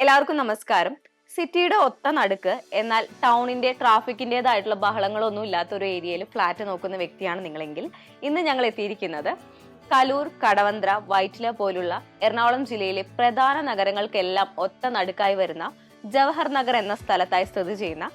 എല്ലാവർക്കും നമസ്കാരം. സിറ്റിയുടെ ഒത്ത നടുക്ക് എന്നാൽ ടൗണിന്റെ ട്രാഫിക്കിന്റെതായിട്ടുള്ള ബഹളങ്ങളൊന്നും ഇല്ലാത്ത ഒരു ഏരിയയിൽ ഫ്ലാറ്റ് നോക്കുന്ന വ്യക്തിയാണ് നിങ്ങളെങ്കിൽ ഇന്ന് ഞങ്ങൾ എത്തിയിരിക്കുന്നത് കലൂർ കടവന്ത്ര വൈറ്റില പോലുള്ള എറണാകുളം ജില്ലയിലെ പ്രധാന നഗരങ്ങൾക്കെല്ലാം ഒത്ത നടുക്കായി വരുന്ന ജവഹർ നഗർ എന്ന സ്ഥലത്തായി സ്ഥിതി ചെയ്യുന്ന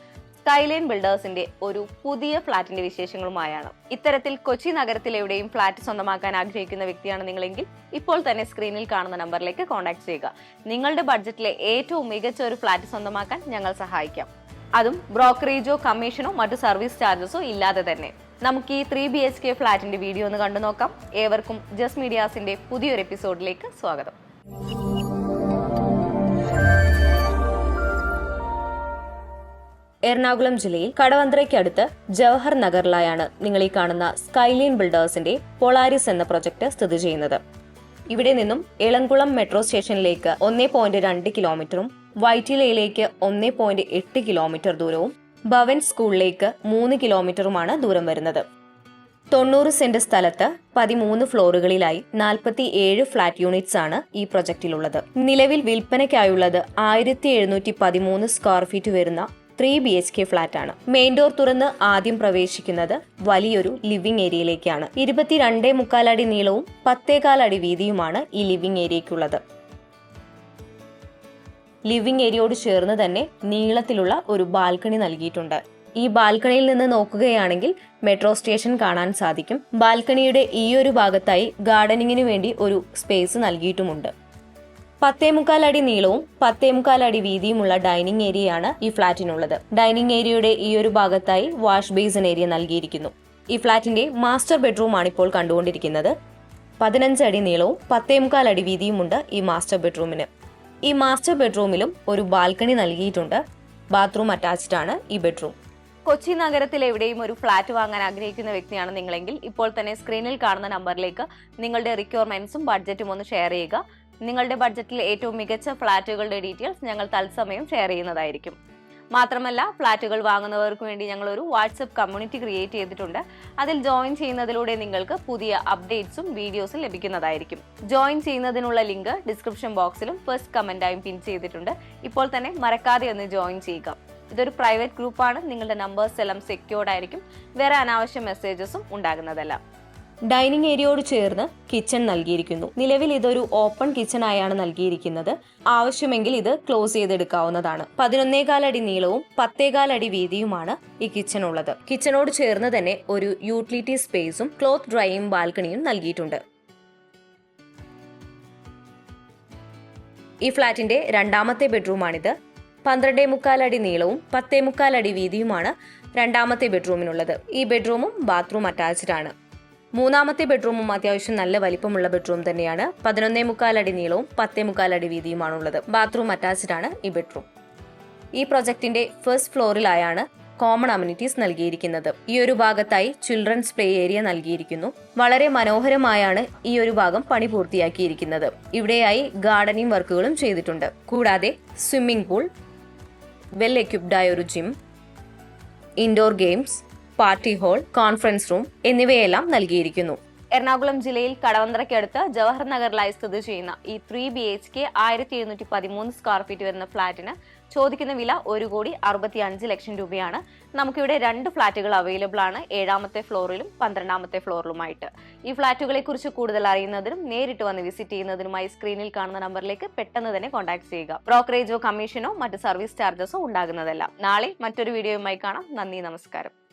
സ്കൈലൈൻ ബിൽഡേഴ്സിന്റെ ഒരു പുതിയ ഫ്ളാറ്റിന്റെ വിശേഷങ്ങളുമായാണ്. ഇത്തരത്തിൽ കൊച്ചി നഗരത്തിൽ എവിടെയും ഫ്ളാറ്റ് സ്വന്തമാക്കാൻ ആഗ്രഹിക്കുന്ന വ്യക്തിയാണ് നിങ്ങളെങ്കിൽ ഇപ്പോൾ തന്നെ സ്ക്രീനിൽ കാണുന്ന നമ്പറിലേക്ക് കോൺടാക്ട് ചെയ്യുക. നിങ്ങളുടെ ബഡ്ജറ്റിലെ ഏറ്റവും മികച്ച ഒരു ഫ്ളാറ്റ് സ്വന്തമാക്കാൻ ഞങ്ങൾ സഹായിക്കാം. അതും ബ്രോക്കറേജോ കമ്മീഷനോ മറ്റു സർവീസ് ചാർജസോ ഇല്ലാതെ തന്നെ. നമുക്ക് ഈ ത്രീ ബി എച്ച് കെ ഫ്ളാറ്റിന്റെ വീഡിയോ ഒന്ന് കണ്ടു നോക്കാം. ഏവർക്കും ജസ് മീഡിയാസിന്റെ പുതിയൊരു എപ്പിസോഡിലേക്ക് സ്വാഗതം. എറണാകുളം ജില്ലയിൽ കടവന്ത്രയ്ക്കടുത്ത് ജവഹർ നഗറിലായാണ് നിങ്ങൾ ഈ കാണുന്ന സ്കൈലൈൻ ബിൽഡേഴ്സിന്റെ പോളാരിസ് എന്ന പ്രൊജക്ട് സ്ഥിതി ചെയ്യുന്നത്. ഇവിടെ നിന്നും എളംകുളം മെട്രോ സ്റ്റേഷനിലേക്ക് ഒന്നേ പോയിന്റ് രണ്ട് കിലോമീറ്ററും വൈറ്റിലയിലേക്ക് ഒന്നേ പോയിന്റ് എട്ട് കിലോമീറ്റർ ദൂരവും ഭവൻ സ്കൂളിലേക്ക് മൂന്ന് കിലോമീറ്ററുമാണ് ദൂരം വരുന്നത്. തൊണ്ണൂറ് സെന്റ് സ്ഥലത്ത് പതിമൂന്ന് ഫ്ലോറുകളിലായി നാൽപ്പത്തി ഏഴ് ഫ്ളാറ്റ് യൂണിറ്റ്സ് ആണ് ഈ പ്രൊജക്റ്റിലുള്ളത്. നിലവിൽ വിൽപ്പനയ്ക്കായുള്ളത് ആയിരത്തി എഴുന്നൂറ്റി പതിമൂന്ന് സ്ക്വയർ ഫീറ്റ് വരുന്ന three B H K flat ആണ് മെയിൻ ഡോർ തുറന്ന് ആദ്യം പ്രവേശിക്കുന്നത് വലിയൊരു ലിവിംഗ് ഏരിയയിലേക്കാണ്. ഇരുപത്തിരണ്ടേ മുക്കാലടി നീളവും പത്തേകാലടി വീതിയുമാണ് ഈ ലിവിംഗ് ഏരിയയ്ക്കുള്ളത്. ലിവിംഗ് ഏരിയയോട് ചേർന്ന് തന്നെ നീളത്തിലുള്ള ഒരു ബാൽക്കണി നൽകിയിട്ടുണ്ട്. ഈ ബാൽക്കണിയിൽ നിന്ന് നോക്കുകയാണെങ്കിൽ മെട്രോ സ്റ്റേഷൻ കാണാൻ സാധിക്കും. ബാൽക്കണിയുടെ ഈ ഒരു ഭാഗത്തായി ഗാർഡനിങ്ങിന് വേണ്ടി ഒരു സ്പേസ് നൽകിയിട്ടുമുണ്ട്. പത്തേമുക്കാൽ അടി നീളവും പത്തേമുക്കാൽ അടി വീതിയുമുള്ള ഡൈനിങ് ഏരിയയാണ് ഈ ഫ്ളാറ്റിനുള്ളത്. ഡൈനിങ് ഏരിയയുടെ ഈ ഒരു ഭാഗത്തായി വാഷ് ബേസിൻ ഏരിയ നൽകിയിരിക്കുന്നു. ഈ ഫ്ളാറ്റിന്റെ മാസ്റ്റർ ബെഡ്റൂമാണ് ഇപ്പോൾ കണ്ടുകൊണ്ടിരിക്കുന്നത്. പതിനഞ്ച് അടി നീളവും പത്തേമുക്കാൽ അടി വീതിയുമുണ്ട് ഈ മാസ്റ്റർ ബെഡ്റൂമിന്. ഈ മാസ്റ്റർ ബെഡ്റൂമിലും ഒരു ബാൽക്കണി നൽകിയിട്ടുണ്ട്. ബാത്റൂം അറ്റാച്ച്ഡ് ആണ് ഈ ബെഡ്റൂം. കൊച്ചി നഗരത്തിൽ എവിടെയും ഒരു ഫ്ളാറ്റ് വാങ്ങാൻ ആഗ്രഹിക്കുന്ന വ്യക്തിയാണ് നിങ്ങളെങ്കിൽ ഇപ്പോൾ തന്നെ സ്ക്രീനിൽ കാണുന്ന നമ്പറിലേക്ക് നിങ്ങളുടെ റിക്വയർമെന്റ്സും ബഡ്ജറ്റും ഒന്ന് ഷെയർ ചെയ്യുക. നിങ്ങളുടെ ബഡ്ജറ്റിൽ ഏറ്റവും മികച്ച ഫ്ലാറ്റുകളുടെ ഡീറ്റെയിൽസ് ഞങ്ങൾ തത്സമയം ഷെയർ ചെയ്യുന്നതായിരിക്കും. മാത്രമല്ല ഫ്ലാറ്റുകൾ വാങ്ങുന്നവർക്ക് വേണ്ടി ഞങ്ങൾ ഒരു വാട്സപ്പ് കമ്മ്യൂണിറ്റി ക്രിയേറ്റ് ചെയ്തിട്ടുണ്ട്. അതിൽ ജോയിൻ ചെയ്യുന്നതിലൂടെ നിങ്ങൾക്ക് പുതിയ അപ്ഡേറ്റ്സും വീഡിയോസും ലഭിക്കുന്നതായിരിക്കും. ജോയിൻ ചെയ്യുന്നതിനുള്ള ലിങ്ക് ഡിസ്ക്രിപ്ഷൻ ബോക്സിലും ഫസ്റ്റ് കമന്റായും പിൻ ചെയ്തിട്ടുണ്ട്. ഇപ്പോൾ തന്നെ മറക്കാതെ ഒന്ന് ജോയിൻ ചെയ്യുക. ഇതൊരു പ്രൈവറ്റ് ഗ്രൂപ്പാണ്. നിങ്ങളുടെ നമ്പേഴ്സ് എല്ലാം സെക്യൂർഡ് ആയിരിക്കും. വേറെ അനാവശ്യ മെസ്സേജസും ഉണ്ടാകുന്നതല്ല. ഡൈനിങ് ഏരിയയോട് ചേർന്ന് കിച്ചൺ നൽകിയിരിക്കുന്നു. നിലവിൽ ഇതൊരു ഓപ്പൺ കിച്ചൺ ആയാണ് നൽകിയിരിക്കുന്നത്. ആവശ്യമെങ്കിൽ ഇത് ക്ലോസ് ചെയ്തെടുക്കാവുന്നതാണ്. പതിനൊന്നേകാൽ അടി നീളവും പത്തേകാൽ അടി വീതിയുമാണ് ഈ കിച്ചൺ ഉള്ളത്. കിച്ചണോട് ചേർന്ന് തന്നെ ഒരു യൂട്ടിലിറ്റി സ്പേസും ക്ലോത്ത് ഡ്രൈയും ബാൽക്കണിയും നൽകിയിട്ടുണ്ട്. ഈ ഫ്ളാറ്റിന്റെ രണ്ടാമത്തെ ബെഡ്റൂമാണിത്. പന്ത്രണ്ടേ മുക്കാൽ അടി നീളവും പത്തേ മുക്കാൽ അടി വീതിയുമാണ് രണ്ടാമത്തെ ബെഡ്റൂമിനുള്ളത്. ഈ ബെഡ്റൂമും ബാത്റൂം അറ്റാച്ച്ഡ് ആണ്. മൂന്നാമത്തെ ബെഡ്റൂമും അത്യാവശ്യം നല്ല വലിപ്പമുള്ള ബെഡ്റൂം തന്നെയാണ്. പതിനൊന്നേ മുക്കാൽ അടി നീളവും പത്തേ മുക്കാൽ അടി വീതിയുമാണുള്ളത്. ബാത്റൂം അറ്റാച്ച്ഡ് ആണ് ഈ ബെഡ്റൂം. ഈ പ്രൊജക്ടിന്റെ ഫസ്റ്റ് ഫ്ലോറിലായാണ് കോമൺ അമ്യൂണിറ്റീസ് നൽകിയിരിക്കുന്നത്. ഈ ഒരു ഭാഗത്തായി ചിൽഡ്രൻസ് പ്ലേ ഏരിയ നൽകിയിരിക്കുന്നു. വളരെ മനോഹരമായാണ് ഈ ഒരു ഭാഗം പണി പൂർത്തിയാക്കിയിരിക്കുന്നത്. ഇവിടെയായി ഗാർഡനിങ് വർക്കുകളും ചെയ്തിട്ടുണ്ട്. കൂടാതെ സ്വിമ്മിംഗ് പൂൾ വെൽ എക്യുപ്ഡായ ഒരു gym indoor games party hall conference room എന്നിവയെല്ലാം നൽകിയിരിക്കുന്നു. എറണാകുളം ജില്ലയിൽ കടവന്ത്രയ്ക്കടുത്ത് ജവഹർ നഗറിലായി സ്ഥിതി ചെയ്യുന്ന ഈ ത്രീ ബി എച്ച് കെ ആയിരത്തി എഴുന്നൂറ്റി പതിമൂന്ന് സ്ക്വയർ ഫീറ്റ് വരുന്ന ഫ്ളാറ്റിന് ചോദിക്കുന്ന വില ഒരു കോടി അറുപത്തി അഞ്ച് ലക്ഷം രൂപയാണ്. നമുക്കിവിടെ രണ്ട് ഫ്ളാറ്റുകൾ അവൈലബിൾ ആണ്. ഏഴാമത്തെ ഫ്ലോറിലും പന്ത്രണ്ടാമത്തെ ഫ്ലോറിലുമായിട്ട്. ഈ ഫ്ളാറ്റുകളെ കുറിച്ച് കൂടുതൽ അറിയുന്നതിനും നേരിട്ട് വന്ന് വിസിറ്റ് ചെയ്യുന്നതിനുമായി സ്ക്രീനിൽ കാണുന്ന നമ്പറിലേക്ക് പെട്ടെന്ന് തന്നെ കോൺടാക്ട് ചെയ്യുക. ബ്രോക്കറേജോ കമ്മീഷനോ മറ്റ് സർവീസ് ചാർജസോ ഉണ്ടാകുന്നതല്ല. നാളെ മറ്റൊരു വീഡിയോയുമായി കാണാം. നന്ദി നമസ്കാരം.